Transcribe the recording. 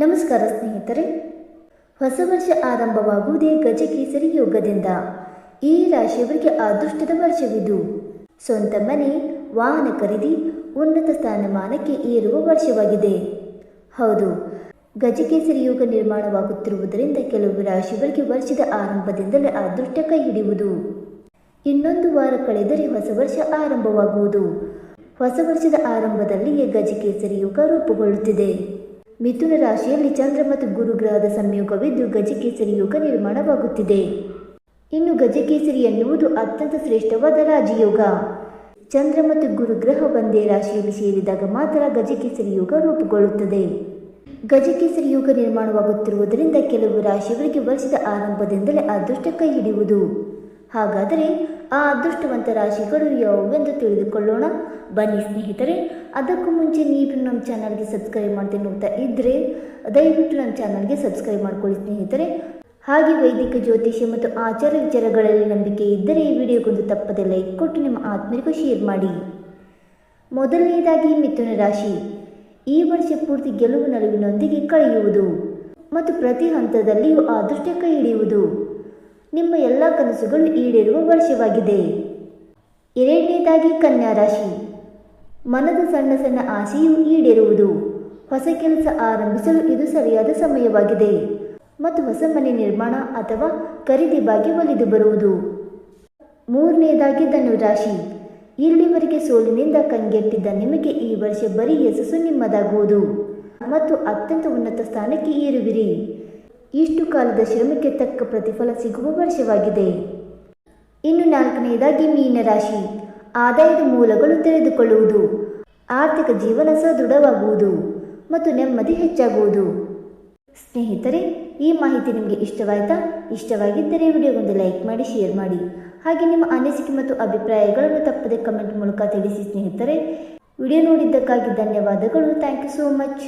ನಮಸ್ಕಾರ ಸ್ನೇಹಿತರೆ. ಹೊಸ ವರ್ಷ ಆರಂಭವಾಗುವುದೇ ಗಜಕೇಸರಿ ಯೋಗದಿಂದ. ಈ ರಾಶಿಯವರಿಗೆ ಅದೃಷ್ಟದ ವರ್ಷವಿದು. ಸ್ವಂತ ಮನೆ, ವಾಹನ ಖರೀದಿ, ಉನ್ನತ ಸ್ಥಾನಮಾನಕ್ಕೆ ಏರುವ ವರ್ಷವಾಗಿದೆ. ಹೌದು, ಗಜಕೇಸರಿ ಯೋಗ ನಿರ್ಮಾಣವಾಗುತ್ತಿರುವುದರಿಂದ ಕೆಲವು ರಾಶಿಯವರಿಗೆ ವರ್ಷದ ಆರಂಭದಿಂದಲೇ ಅದೃಷ್ಟ ಕೈ ಹಿಡಿಯುವುದು. ಇನ್ನೊಂದು ವಾರ ಕಳೆದರೆ ಹೊಸ ವರ್ಷ ಆರಂಭವಾಗುವುದು. ಹೊಸ ವರ್ಷದ ಆರಂಭದಲ್ಲಿಯೇ ಗಜಕೇಸರಿ ಯೋಗ ರೂಪುಗೊಳ್ಳುತ್ತಿದೆ. ಮಿಥುನ ರಾಶಿಯಲ್ಲಿ ಚಂದ್ರ ಮತ್ತು ಗುರು ಗ್ರಹದ ಸಂಯೋಗವಿದ್ದು ಗಜಕೇಸರಿ ಯೋಗ ನಿರ್ಮಾಣವಾಗುತ್ತಿದೆ. ಇನ್ನು ಗಜಕೇಸರಿ ಎನ್ನುವುದು ಅತ್ಯಂತ ಶ್ರೇಷ್ಠವಾದ ರಾಜಯೋಗ. ಚಂದ್ರ ಮತ್ತು ಗುರು ಗ್ರಹ ಒಂದೇ ರಾಶಿಯಲ್ಲಿ ಸೇರಿದಾಗ ಮಾತ್ರ ಗಜಕೇಸರಿ ಯೋಗ ರೂಪುಗೊಳ್ಳುತ್ತದೆ. ಗಜಕೇಸರಿ ಯೋಗ ನಿರ್ಮಾಣವಾಗುತ್ತಿರುವುದರಿಂದ ಕೆಲವು ರಾಶಿಗಳಿಗೆ ವರ್ಷದ ಆರಂಭದಿಂದಲೇ ಅದೃಷ್ಟ ಕೈ ಹಿಡಿಯುವುದು. ಹಾಗಾದರೆ ಆ ಅದೃಷ್ಟವಂತ ರಾಶಿಗಳು ಯಾವುವೆಂದು ತಿಳಿದುಕೊಳ್ಳೋಣ. ಬನ್ನಿ ಸ್ನೇಹಿತರೆ, ಅದಕ್ಕೂ ಮುಂಚೆ ನೀವು ನಮ್ಮ ಚಾನಲ್ಗೆ ಸಬ್ಸ್ಕ್ರೈಬ್ ಮಾಡ್ತೀನಿ ನೋಡ್ತಾ ಇದ್ದರೆ ದಯವಿಟ್ಟು ನಮ್ಮ ಚಾನಲ್ಗೆ ಸಬ್ಸ್ಕ್ರೈಬ್ ಮಾಡ್ಕೊಳ್ಳಿ ಸ್ನೇಹಿತರೆ. ಹಾಗೆ ವೈದಿಕ ಜ್ಯೋತಿಷ್ಯ ಮತ್ತು ಆಚಾರ ವಿಚಾರಗಳಲ್ಲಿ ನಂಬಿಕೆ ಇದ್ದರೆ ಈ ವಿಡಿಯೋಗೊಂದು ತಪ್ಪದೆ ಲೈಕ್ ಕೊಟ್ಟು ನಿಮ್ಮ ಆತ್ಮೀಯರಿಗೂ ಶೇರ್ ಮಾಡಿ. ಮೊದಲನೆಯದಾಗಿ ಮಿಥುನ ರಾಶಿ. ಈ ವರ್ಷ ಪೂರ್ತಿ ಗೆಲುವು ನಲುವಿನೊಂದಿಗೆ ಕಳೆಯುವುದು ಮತ್ತು ಪ್ರತಿ ಹಂತದಲ್ಲಿಯೂ ಅದೃಷ್ಟ ಕೈ ಹಿಡಿಯುವುದು ನಿಮ್ಮ ಎಲ್ಲ ಕನಸುಗಳು ಈಡೇರುವ ವರ್ಷವಾಗಿದೆ. ಎರಡನೇದಾಗಿ ಕನ್ಯಾ ರಾಶಿ. ಮನದ ಸಣ್ಣ ಸಣ್ಣ ಆಸೆಯು ಈಡೇರುವುದು. ಹೊಸ ಕೆಲಸ ಆರಂಭಿಸಲು ಇದು ಸರಿಯಾದ ಸಮಯವಾಗಿದೆ. ಮತ್ತು ಹೊಸ ಮನೆ ನಿರ್ಮಾಣ ಅಥವಾ ಖರೀದಿ ಬಾಗಿ ಒಲಿದು ಬರುವುದು. ಮೂರನೆಯದಾಗಿ ಧನುರಾಶಿ ಇಲ್ಲಿವರೆಗೆ ಸೋಲಿನಿಂದ ಕಂಗೆಟ್ಟಿದ್ದ ನಿಮಗೆ ಈ ವರ್ಷ ಬರೀ ಯಶಸ್ಸು ನಿಮ್ಮದಾಗುವುದು. ಮತ್ತು ಅತ್ಯಂತ ಉನ್ನತ ಸ್ಥಾನಕ್ಕೆ ಏರುವಿರಿ. ಇಷ್ಟು ಕಾಲದ ಶ್ರಮಕ್ಕೆ ತಕ್ಕ ಪ್ರತಿಫಲ ಸಿಗುವ ವರ್ಷವಾಗಿದೆ. ಇನ್ನು ನಾಲ್ಕನೆಯದಾಗಿ ಮೀನರಾಶಿ ಆದಾಯದ ಮೂಲಗಳು ತೆರೆದುಕೊಳ್ಳುವುದು ಆರ್ಥಿಕ ಜೀವನ ಸದೃಢವಾಗುವುದು ಮತ್ತು ನೆಮ್ಮದಿ ಹೆಚ್ಚಾಗುವುದು. ಸ್ನೇಹಿತರೆ, ಈ ಮಾಹಿತಿ ನಿಮಗೆ ಇಷ್ಟವಾಯಿತಾ? ಇಷ್ಟವಾಗಿದ್ದರೆ ವಿಡಿಯೋಗೊಂದು ಲೈಕ್ ಮಾಡಿ, ಶೇರ್ ಮಾಡಿ. ಹಾಗೆ ನಿಮ್ಮ ಅನಿಸಿಕೆ ಮತ್ತು ಅಭಿಪ್ರಾಯಗಳನ್ನು ತಪ್ಪದೆ ಕಮೆಂಟ್ ಮೂಲಕ ತಿಳಿಸಿ ಸ್ನೇಹಿತರೆ. ವಿಡಿಯೋ ನೋಡಿದ್ದಕ್ಕಾಗಿ ಧನ್ಯವಾದಗಳು. Thank you so much.